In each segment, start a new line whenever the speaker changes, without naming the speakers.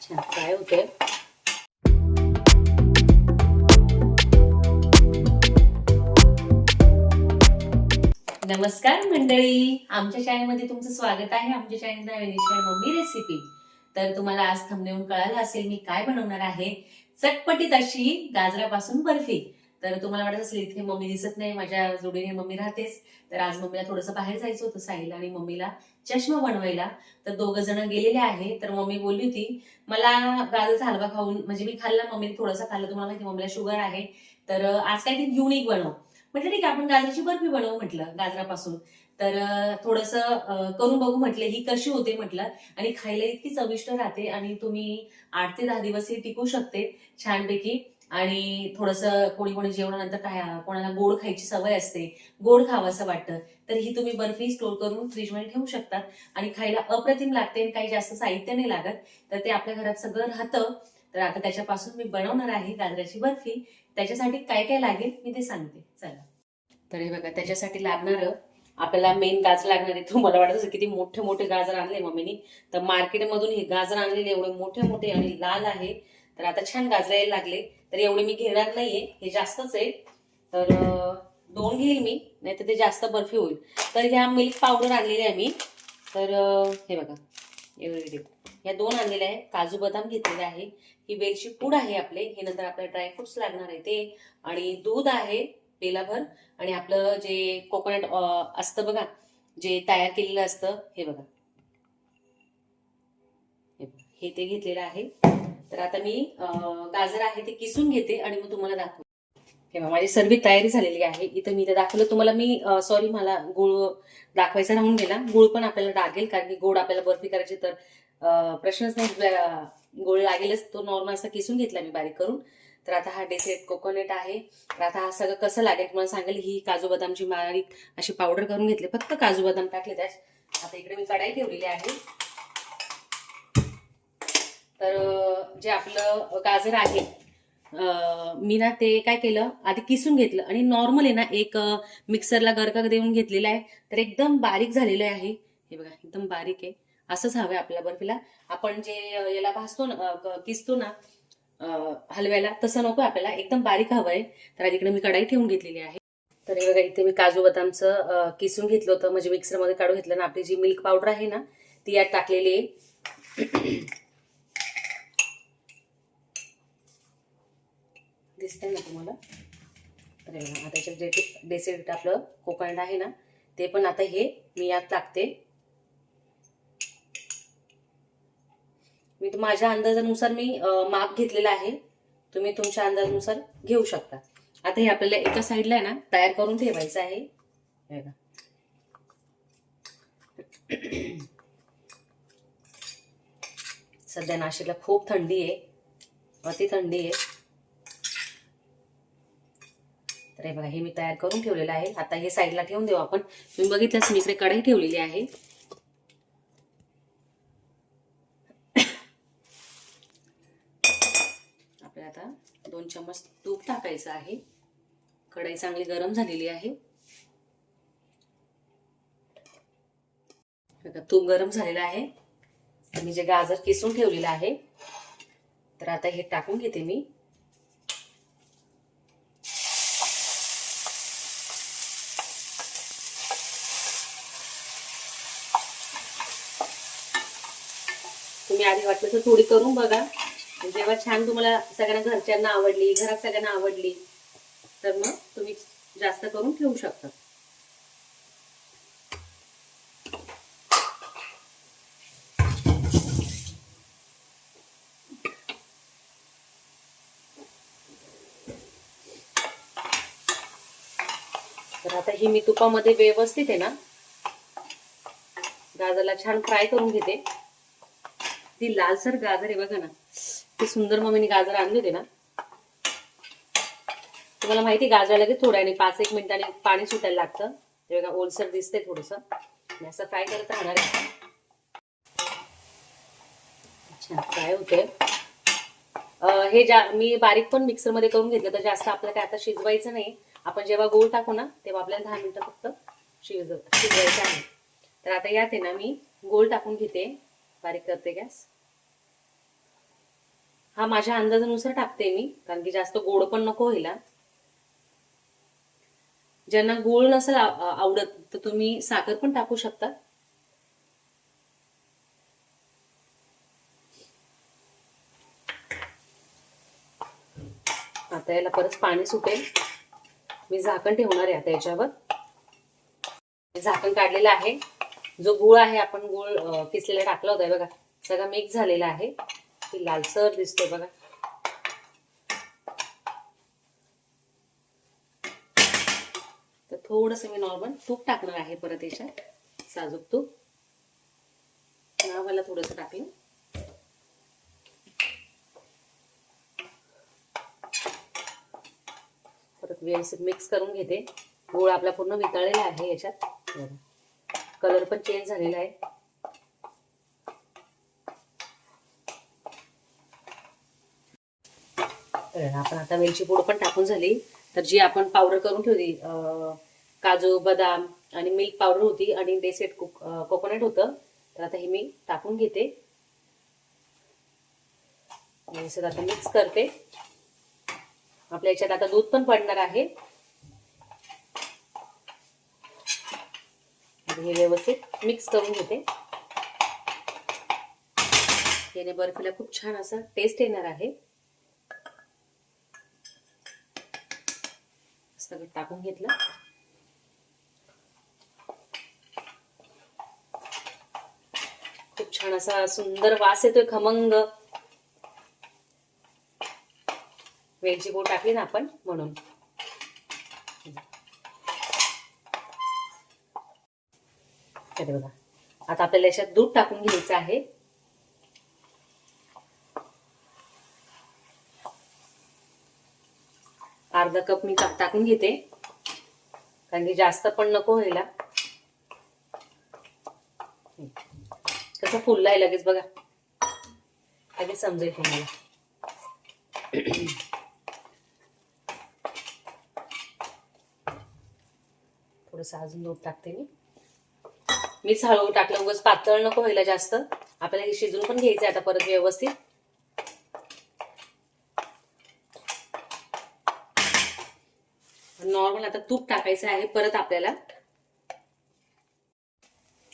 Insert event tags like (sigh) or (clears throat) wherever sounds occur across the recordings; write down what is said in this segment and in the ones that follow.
अच्छा काय होतंय? नमस्कार मंडळी. आमच्या चॅनलमध्ये तुमचं स्वागत आहे. आमच्या चॅनल मम्मी रेसिपी तर तुम्हाला आज थंबनेऊन कळालं असेल मी काय बनवणार आहे. चटपटीत अशी गाजरापासून बर्फी. तर तुम्हाला वाटत असेल इथे मम्मी दिसत नाही माझ्या जोडीने मम्मी राहतेच. तर आज मम्मीला थोडंसं बाहेर जायचं होतं साईला आणि मम्मीला चष्मा बनवायला. तर दोघं जण गेलेले आहे. तर मम्मी बोलली होती मला गाजरचा हलवा खाऊन म्हणजे मी खाल्ला मम्मीने थोडासा खाल्ला तुम्हाला माहिती मम्मीला शुगर आहे. तर आज काहीतरी युनिक बनव. म्हटलं ठीक आहे आपण गाजराची बर्फी बनवू म्हटलं गाजरापासून. तर थोडस करून बघू म्हटलं ही कशी होते म्हटलं. आणि खायला इतकी चविष्ट राहते आणि तुम्ही आठ ते दहा दिवस ही टिकू शकते छानपैकी. आणि थोडस कोणी कोणी जेवणानंतर काय कोणाला गोड खायची सवय असते गोड खावंसं वाटतं तर ही तुम्ही बर्फी स्टोर करून फ्रीजमध्ये ठेवू शकतात. आणि खायला अप्रतिम लागते आणि काही जास्त साहित्य नाही लागत तर ते आपल्या घरात सगळं राहतं. तर आता त्याच्यापासून मी बनवणार आहे गाजराची बर्फी. त्याच्यासाठी काय काय लागेल मी ते सांगते. चला. तर हे बघा त्याच्यासाठी लागणार आपल्याला मेन गाजर लागणार आहे. तुम्हाला वाटत असेल किती मोठे मोठे गाजर आणले मम्मीनी. तर मार्केटमधून हे गाजर आणलेले एवढे मोठे मोठे आणि लाल आहे. तर आता छान गाजरायला लागले. तर एवढे मी घेणार नाहीये. हे जास्तच आहे. तर दोन घेईल मी नाही तर ते जास्त बर्फी होईल. तर ह्या मिल्क पावडर आणलेली आहे मी. तर हे बघा. एवढे ह्या दोन आणलेल्या आहे. काजू बदाम घेतलेले आहे. ही वेलची पूड आहे आपले. हे नंतर आपल्याला ड्रायफ्रुट्स लागणार आहे ते. आणि दूध आहे पेलाभर आणि आपलं जे कोकोनट असतं बघा जे तयार केलेलं असतं हे बघा. हे ते घेतलेलं आहे. तर आता मी गाजर आहे ते किसून घेते आणि मग तुम्हाला दाखवते. तेव्हा माझी सर्व तयारी झालेली आहे. इथं मी इथं दाखवलं. तुम्हाला मी सॉरी मला गुळ दाखवायचा राहून गेला. गुळ पण आपल्याला लागेल कारण की गोड आपल्याला बर्फी करायची तर प्रश्नच नाही. गोळ लागेलच. तो नॉर्मल असा किसून घेतला मी बारीक करून. तर आता हा डेसेट कोकोनट आहे. तर आता हा सगळं कसं लागेल तुम्हाला सांगेल. ही काजू बदामची बारीक अशी पावडर करून घेतली. फक्त काजू बदाम टाकले त्यात. आता इकडे मी कढाई ठेवलेली आहे. तर जे आपलं गाजर आहे मी ना ते काय केलं? आधी किसून घेतलं आणि नॉर्मल आहे ना एक मिक्सरला गरका देऊन घेतलेला आहे. तर एकदम बारीक झालेलं आहे. हे बघा एकदम बारीक आहे. असंच हवं आपल्या बर्फीला. आपण जे याला भासतो ना किसतो ना हलव्याला तसं नको आपल्याला. एकदम बारीक हवं आहे तर आधी इकडे मी कढाई ठेवून घेतलेली आहे. तर हे बघा इथे मी काजू बदामचं किसून घेतलं होतं. म्हणजे मिक्सरमध्ये काढून घेतलं ना आपली जी मिल्क पावडर आहे ना ती यात टाकलेली आहे. दिसतंय ना तुम्हाला? तर आता याच्यात जे डेसिड आपलं कोकण आहे ना ते पण आता हे मी यात टाकते. मी तर माझ्या अंदाजानुसार मी माप घेतलेला आहे. तुम्ही तुमच्या अंदाजानुसार घेऊ शकता. आता हे आपल्याला एका साईडला आहे ना तयार करून ठेवायचं आहे. सध्या नाशिकला खूप थंडी आहे. अति थंडी आहे. तर हे बघा हे मी तयार करून ठेवलेलं आहे. आता हे साईडला ठेवून देऊ आपण. मी बघितलंच मी इकडे कढई ठेवलेली आहे. आपल्याला आता दोन चम्मच तूप टाकायचं आहे. कढई चांगली गरम झालेली आहे. तूप गरम झालेलं आहे. मी जे गाजर किसून ठेवलेलं आहे. तर आता हे टाकून घेते मी. तुम्ही आधी वाटलं तर थोडी करून बघा. जेव्हा छान तुम्हाला सगळ्यांना घरच्यांना आवडली घरात सगळ्यांना आवडली तर मग तुम्ही जास्त करून ठेवू शकता. तर आता ही मी तुपामध्ये व्यवस्थित आहे ना गाजरला छान फ्राय करून घेते. ती लालसर गाजर आहे बघा ना. ती सुंदर मम्मीने गाजर आणली होती ना. तुम्हाला माहिती गाजरा लगेच थोड्याने पाच एक मिनिटाने पाणी सुटायला लागतं. ते बघा ओलसर दिसते थोडस. असं फ्राय करत राहणार आहे. अच्छा फ्राय होते. हे जा मी बारीक पण मिक्सरमध्ये करून घेतलं तर जास्त आपल्याला काय आता शिजवायचं नाही. आपण जेव्हा गोळ टाकू ना तेव्हा आपल्याला दहा मिनिटं फक्त शिजव शिजवायचं आहे. तर आता यात आहे ना मी गोल टाकून घेते. बारीक करते गॅस. हा माझ्या अंदाजानुसार टाकते मी कारण की जास्त गोड पण नको व्हायला ज्यांना गोड नसेल आवडत तर तुम्ही साखर पण टाकू शकता. आता याला परत पाणी सुटेल. मी झाकण ठेवणार आहे आता याच्यावर. झाकण काढलेलं आहे. जो गुळ आहे आपण गुळ किसलेला टाकला होता बघा. सगळा मिक्स झालेला आहे. ती लालसर दिसतोय बघा. तर थोडस मी नॉर्मल तूप टाकणार आहे परत याच्यात. साजूक तूप. मला थोडस टाकलं परत व्यवस्थित मिक्स करून घेते. गुळ आपला पूर्ण वितळलेला आहे याच्यात. कलर पण चेंज झालेला आहे. आपण आता वेलची पूड पण टाकून झाली. तर जी आपण पावडर करून ठेवली काजू बदाम आणि मिल्क पावडर होती आणि डेसेट कोकोनट होतं. तर आता हे मी टाकून घेते. आता मिक्स करते. आपल्या याच्यात आता दूध पण पडणार आहे. म्हणजे हे व्यवस्थित मिक्स करून घेते. याने बर्फीला खूप छान असा टेस्ट येणार आहे. सगळं टाकून घेतलं. खूप छान असा सुंदर वास येतोय खमंग. वेलची बोट टाकली ना आपण म्हणून. अरे बघा आता आपल्याला याच्यात दूध टाकून घ्यायचं आहे. अर्धा कप मी टाकून घेते. कारण की जास्त पण नको व्हायला. कसं फुललाय लगेच बघा. लगेच समजेल तुम्हाला. थोडस अजून दूध टाकते मी. मीच हळू टाकलं. उगाच पातळ नको व्हायला जास्त. आपल्याला हे शिजून पण घ्यायचं आता परत व्यवस्थित. नॉर्मल आता तूप टाकायचं आहे परत आपल्याला.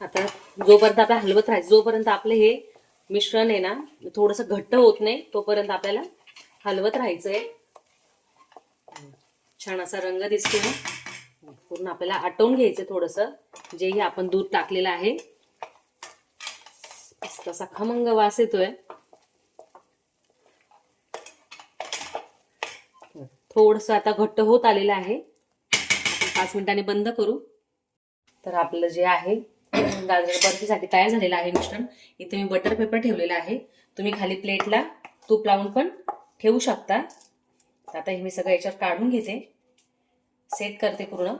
आता जोपर्यंत आपल्याला हलवत राहायचं जोपर्यंत आपलं हे मिश्रण आहे ना थोडस घट्ट होत नाही तोपर्यंत आपल्याला हलवत राहायचंय. छान असा रंग दिसतो ना पूर्ण आपल्याला आटवून घ्यायचं थोडस. जेही आपण दूध टाकलेलं आहे. तसा खमंग वास येतोय. थोडस आता घट्ट होत आलेलं आहे. पाच मिनिटांनी बंद करू. तर आपलं जे आहे गाजर बर्फीसाठी तयार झालेलं आहे मिश्रण. इथे मी बटर पेपर ठेवलेला आहे. तुम्ही खाली प्लेटला तूप लावून पण ठेवू शकता. आता हे मी सगळं याच्यावर काढून घेते. सेट करते पूर्ण.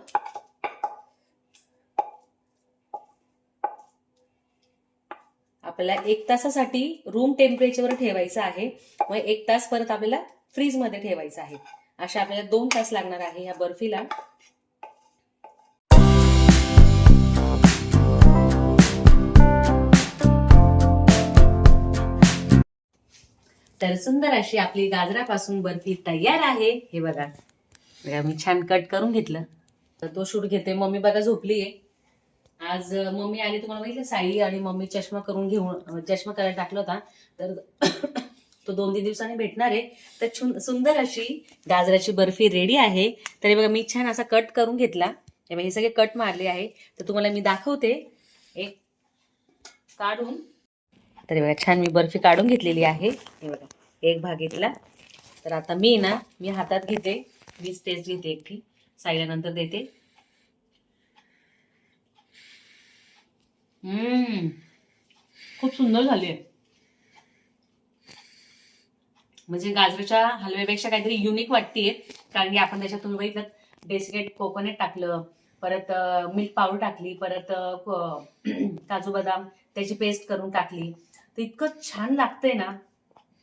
आपल्याला एक तासासाठी रूम टेम्परेचरवर ठेवायचं आहे. मग एक तास परत आपल्याला फ्रीजमध्ये ठेवायचं आहे. अशा आपल्याला दोन तास लागणार आहे ह्या बर्फीला. तर सुंदर अशी आपली गाजरापासून बर्फी तयार आहे. हे बघा. मी छान कट करून घेतलं. तर तो शूट घेते. मम्मी बघा झोपली आहे. आज मम्मी आली तुम्हाला माहिती साई आणि मम्मी चष्मा करून घेऊन चष्मा करायला टाकला होता. तर (coughs) तो दोन तीन दिवसांनी भेटणार आहे. तर सुंदर अशी गाजराची बर्फी रेडी आहे. तरी बघा मी छान असा कट करून घेतला. हे हे सगळे कट मारले आहे. तर तुम्हाला मी दाखवते. एक काढून. तरी बघा छान मी बर्फी काढून घेतलेली आहे. हे बघा एक भाग घेतला. तर आता मी ना मी हातात घेते. मीच टेस्ट घेते एकटी. साईला नंतर देते. हम्म. खूप सुंदर झाली आहे. म्हणजे गाजराच्या हलव्यापेक्षा काहीतरी युनिक वाटतेय. कारण की आपण त्याच्यात तुम्ही बघितलं डेसिकेट कोकोनट टाकलं परत मिल्क पावडर टाकली परत (clears throat) काजू बदाम त्याची पेस्ट करून टाकली. तर इतकं छान लागतंय ना.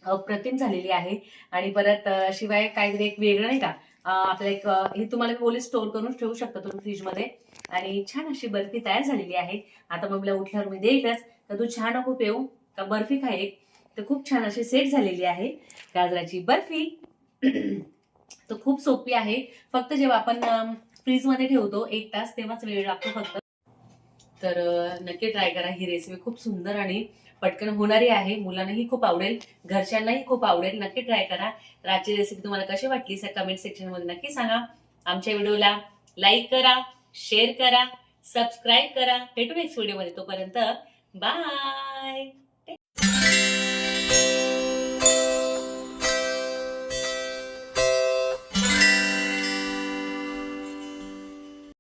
अप्रतिम झालेली आहे. आणि परत शिवाय काहीतरी एक वेगळं नाही का? आपलं एक हे तुम्हाला पोलीस स्टोर करून ठेवू शकता तुम्ही फ्रीजमध्ये आणि छान अशी बर्फी तयार झालेली आहे आता मम्मीला उठल्यावर मी देईलच. तर तू छान खूप येऊ का बर्फी खाय एक. तर खूप छान अशी सेट झालेली आहे. गाजराची बर्फी. (clears throat) तर खूप सोपी आहे. फक्त जेव्हा आपण फ्रीजमध्ये ठेवतो एक तास तेव्हाच वेळ लागतो फक्त. तर नक्की ट्राय करा. ही रेसिपी खूप सुंदर आणि पटकन होणारी आहे. मुलांनाही खूप आवडेल. घरच्यांनाही खूप आवडेल. नक्की ट्राय करा. तर आजची रेसिपी तुम्हाला कशी वाटली कमेंट सेक्शनमध्ये नक्की सांगा. आमच्या व्हिडिओला लाईक करा शेअर करा सबस्क्राईब करा. भेटू नेक्स्ट व्हिडिओमध्ये तोपर्यंत. बाय